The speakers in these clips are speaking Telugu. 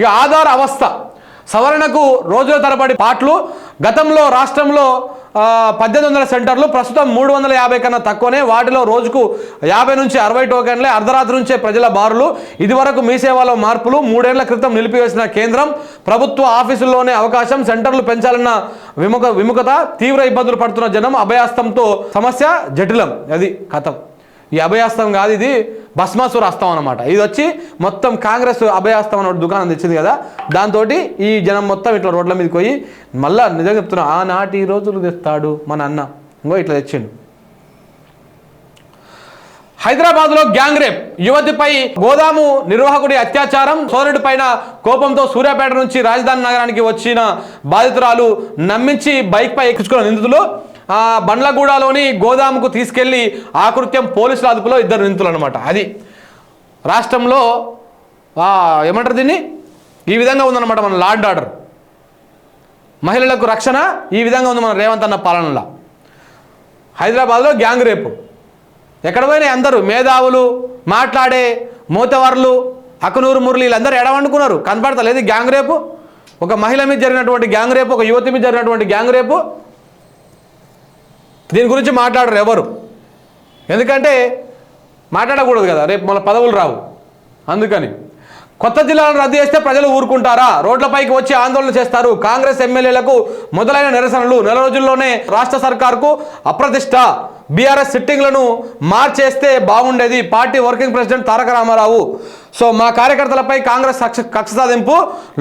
ఇక ఆధార్ అవస్థ. సవరణకు రోజుల తరబడి పాటలు గతంలో రాష్ట్రంలో పద్దెనిమిది వందల సెంటర్లు ప్రస్తుతం మూడు వందల యాభై కన్నా తక్కువనే. వాటిలో రోజుకు యాభై నుంచి అరవై టోకెన్లే అర్ధరాత్రి నుంచే ప్రజల బారులు. ఇదివరకు మీ సేవలో మార్పులు మూడేళ్ళ క్రితం నిలిపివేసిన కేంద్రం ప్రభుత్వ ఆఫీసుల్లోనే అవకాశం సెంటర్లు పెంచాలన్న విముఖ విముఖత తీవ్ర ఇబ్బందులు పడుతున్న జనం అభయాస్తంతో సమస్య జటిలం. అది కథం. ఈ అభయాస్తం కాదు ఇది. భస్మాసుర అస్తం అనమాట ఇది వచ్చి మొత్తం కాంగ్రెస్ అభయాస్తం అనే దుకాణం తెచ్చింది కదా దాంతో ఈ జనం మొత్తం ఇట్లా రోడ్ల మీదకి పోయి మళ్ళా నిజంగా చెప్తున్నా ఆనాటి రోజులు తెస్తాడు మన అన్న. ఇంకో ఇట్లా తెచ్చిండు. హైదరాబాద్లో గ్యాంగ్ రేప్. యువతిపై గోదాము నిర్వాహకుడి అత్యాచారం సోదరుడి పైన కోపంతో సూర్యాపేట నుంచి రాజధాని నగరానికి వచ్చిన బాధితురాలు నమ్మించి బైక్పై ఎక్కించుకున్న నిందితులు బండ్లగూడలోని గోదాముకు తీసుకెళ్ళి ఆకృత్యం పోలీసుల అదుపులో ఇద్దరు నిందితులు అనమాట అది రాష్ట్రంలో ఏమంటారు దీన్ని? ఈ విధంగా ఉందన్నమాట మన లార్డ్ ఆర్డర్. మహిళలకు రక్షణ ఈ విధంగా ఉంది మన రేవంత్ అన్న పాలనలో. హైదరాబాద్లో గ్యాంగ్ రేపు. ఎక్కడ పోయినాయి అందరూ? మేధావులు మాట్లాడే మూతవర్లు అకనూరు మురళి వీళ్ళందరూ ఎడవండుకున్నారు కనపడతలేదు గ్యాంగ్ రేపు. ఒక మహిళ మీద జరిగినటువంటి గ్యాంగ్ రేపు ఒక యువతి మీద జరిగినటువంటి గ్యాంగ్ రేపు. దీని గురించి మాట్లాడరు ఎవరు. ఎందుకంటే మాట్లాడకూడదు కదా రేపు మన పదవులు రావు. అందుకని కొత్త జిల్లాలను రద్దు చేస్తే ప్రజలు ఊరుకుంటారా? రోడ్లపైకి వచ్చి ఆందోళన చేస్తారు. కాంగ్రెస్ ఎమ్మెల్యేలకు మొదలైన నిరసనలు నెల రోజుల్లోనే రాష్ట్ర సర్కార్కు అప్రతిష్ట. బీఆర్ఎస్ సిట్టింగ్లను మార్చేస్తే బాగుండేది. Party working president Taraka Ramarao. So మా కార్యకర్తలపై కాంగ్రెస్ కక్ష కక్ష సాధింపు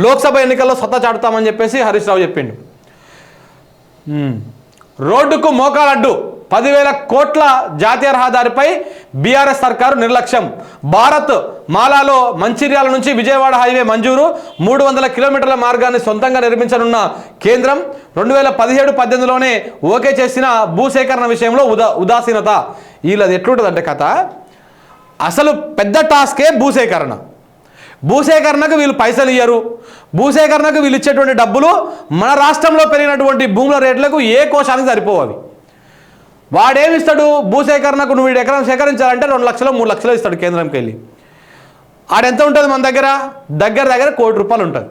లోక్సభ ఎన్నికల్లో సత్తా చాటుతామని చెప్పేసి హరీష్ రావు చెప్పిండు. రోడ్డుకు మోకాలడ్డు పదివేల కోట్ల జాతీయ రహదారిపై బీఆర్ఎస్ సర్కారు నిర్లక్ష్యం. భారత్ మాలాలో మంచిర్యాల నుంచి విజయవాడ హైవే మంజూరు. మూడు వందల కిలోమీటర్ల మార్గాన్ని సొంతంగా నిర్మించనున్న కేంద్రం రెండు వేల పదిహేడు పద్దెనిమిదిలోనే ఓకే చేసిన భూసేకరణ విషయంలో ఉదా ఉదాసీనత. వీళ్ళది ఎట్లుంటుందంటే కథ? అసలు పెద్ద టాస్కే భూసేకరణ. భూసేకరణకు వీళ్ళు పైసలు ఇయ్యరు భూసేకరణకు వీళ్ళు ఇచ్చేటువంటి డబ్బులు మన రాష్ట్రంలో పెరిగినటువంటి భూముల రేట్లకు ఏ కోశానికి సరిపోవు అవి. భూసేకరణకు నువ్వు వీడు ఎకరం సేకరించాలంటే రెండు లక్షలు మూడు లక్షలు ఇస్తాడు కేంద్రంకి వెళ్ళి. ఆడెంత ఉంటుంది మన దగ్గర? దగ్గర దగ్గర కోటి రూపాయలు ఉంటుంది.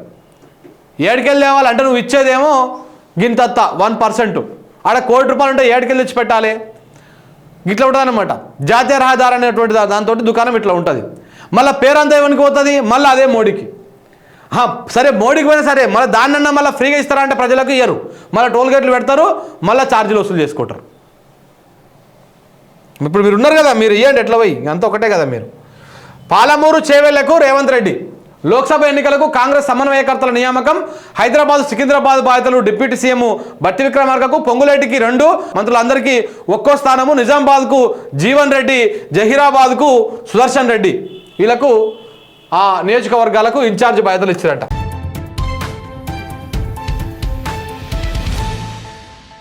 ఏడుకెళ్ళి తేవాలంటే నువ్వు ఇచ్చేదేమో గింతత్త వన్ పర్సెంట్. ఆడ కోటి రూపాయలు ఉంటే ఏడుకెళ్ళి ఇచ్చి పెట్టాలి. ఇట్లా ఉంటుంది అనమాట జాతీయ రహదారి అనేటువంటి దానితోటి దాంతో దుకాణం ఇట్లా ఉంటుంది. మళ్ళీ పేరంతా ఏమనికి పోతుంది? మళ్ళీ అదే మోడీకి. సరే మోడీకి పోయినా సరే మళ్ళీ దాన్నన్నా మళ్ళీ ఫ్రీగా ఇస్తారా అంటే ప్రజలకు ఇయ్యరు. మళ్ళీ టోల్ గేట్లు పెడతారు మళ్ళీ ఛార్జీలు వసూలు చేసుకుంటారు. ఇప్పుడు మీరు ఉన్నారు కదా మీరు ఇవ్వండి ఎట్లా పోయి? అంత ఒకటే కదా మీరు. పాలమూరు చేవెళ్ళకు రేవంత్ రెడ్డి. లోక్సభ ఎన్నికలకు కాంగ్రెస్ సమన్వయకర్తల నియామకం హైదరాబాద్ సికింద్రాబాద్ బాధితులు డిప్యూటీ సీఎం బట్టి విక్రమార్కకు పొంగులేటికి రెండు మంత్రులందరికీ ఒక్కో స్థానము నిజామాబాద్కు జీవన్ రెడ్డి జహీరాబాద్కు సుదర్శన్ రెడ్డి. వీళ్ళకు ఆ నియోజకవర్గాలకు ఇన్ఛార్జ్ బాధ్యతలు ఇచ్చారట.